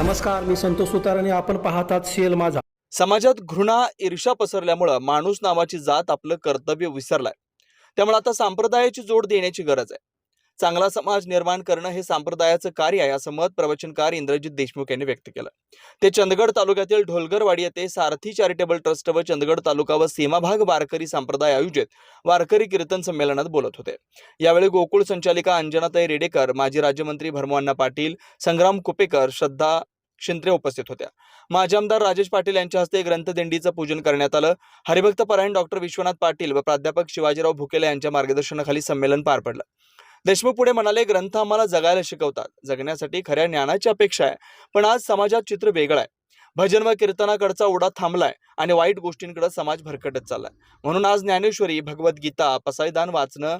नमस्कार मी संतोष सुतार आणि आपण पाहतात सीएल माझा. समाजात घृणा ईर्षा पसरल्यामुळं माणूस नावाची जात आपलं कर्तव्य विसरलाय. त्यामुळे आता संप्रदायाची जोड देण्याची गरज आहे. चांगला समाज निर्माण करणं हे संप्रदायाचं कार्य आहे असं मत प्रवचनकार इंद्रजित देशमुख यांनी व्यक्त केलं. ते चंदगड तालुक्यातील ढोलगरवाडी येथे सारथी चॅरिटेबल ट्रस्ट व चंदगड तालुका व सीमाभाग वारकरी संप्रदाय आयोजित वारकरी कीर्तन संमेलनात बोलत होते. यावेळी गोकुळ संचालिका अंजनाताई रेडेकर माजी राज्यमंत्री भरमोअण्णा पाटील संग्राम कुपेकर श्रद्धा शिंत्रे उपस्थित होत्या. माजी आमदार राजेश पाटील यांच्या हस्ते ग्रंथदिंडीचं पूजन करण्यात आलं. हरिभक्त परायण डॉक्टर विश्वनाथ पाटील व प्राध्यापक शिवाजीराव भुकेले यांच्या मार्गदर्शनाखाली संमेलन पार पडलं. देशमुख पुढे म्हणाले ग्रंथ आम्हाला जगायला शिकवतात. जगण्यासाठी खऱ्या ज्ञानाची अपेक्षा आहे. पण आज समाजात चित्र वेगळं आहे. भजन व कीर्तनाकडचा ओढा थांबलाय आणि वाईट गोष्टींकडे समाज भरकटत चाललाय. म्हणून आज ज्ञानेश्वरी भगवद्गीता पसायदान वाचणं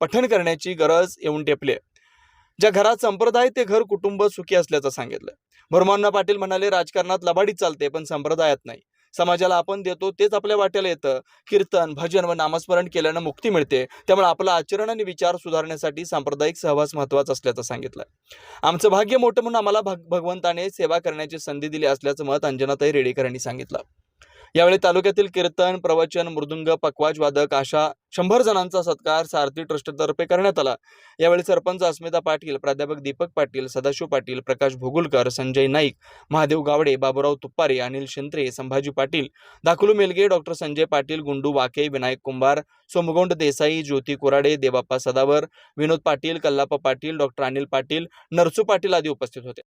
पठण करण्याची गरज येऊन टेपली आहे. ज्या घरात संप्रदाय ते घर कुटुंब सुखी असल्याचं सांगितलं भरमान्ना पाटील म्हणाले राजकारणात लबाडी चालते पण संप्रदायात नाही. समाजाला आपण देतो तेच आपल्या वाट्याला येतं. कीर्तन भजन व नामस्मरण केल्यानं मुक्ती मिळते. त्यामुळे आपलं आचरण आणि विचार सुधारण्यासाठी सांप्रदायिक सहवास महत्त्वाचा असल्याचं सांगितलं आमचं भाग्य मोठं म्हणून आम्हाला भग भगवंताने सेवा करण्याची संधी दिली असल्याचं मत अंजनाताई रेडेकर यांनी सांगितलं. यावेळी तालुक्यातील कीर्तन प्रवचन मृदुंग पकवाज वादक अशा शंभर जणांचा सत्कार सारथी ट्रस्टतर्फे करण्यात आला. यावेळी सरपंच अस्मिता पाटील प्राध्यापक दीपक पाटील सदाशिव पाटील प्रकाश भोगुलकर संजय नाईक महादेव गावडे बाबुराव तुप्पारे अनिल शिंत्रे संभाजी पाटील दाखलू मेलगे डॉक्टर संजय पाटील गुंडू वाके विनायक कुंभार सोमगोंड देसाई ज्योती कुराडे देवाप्पा सदावर विनोद पाटील कल्लाप्पा पाटील डॉक्टर अनिल पाटील नरसू पाटील आदी उपस्थित होते.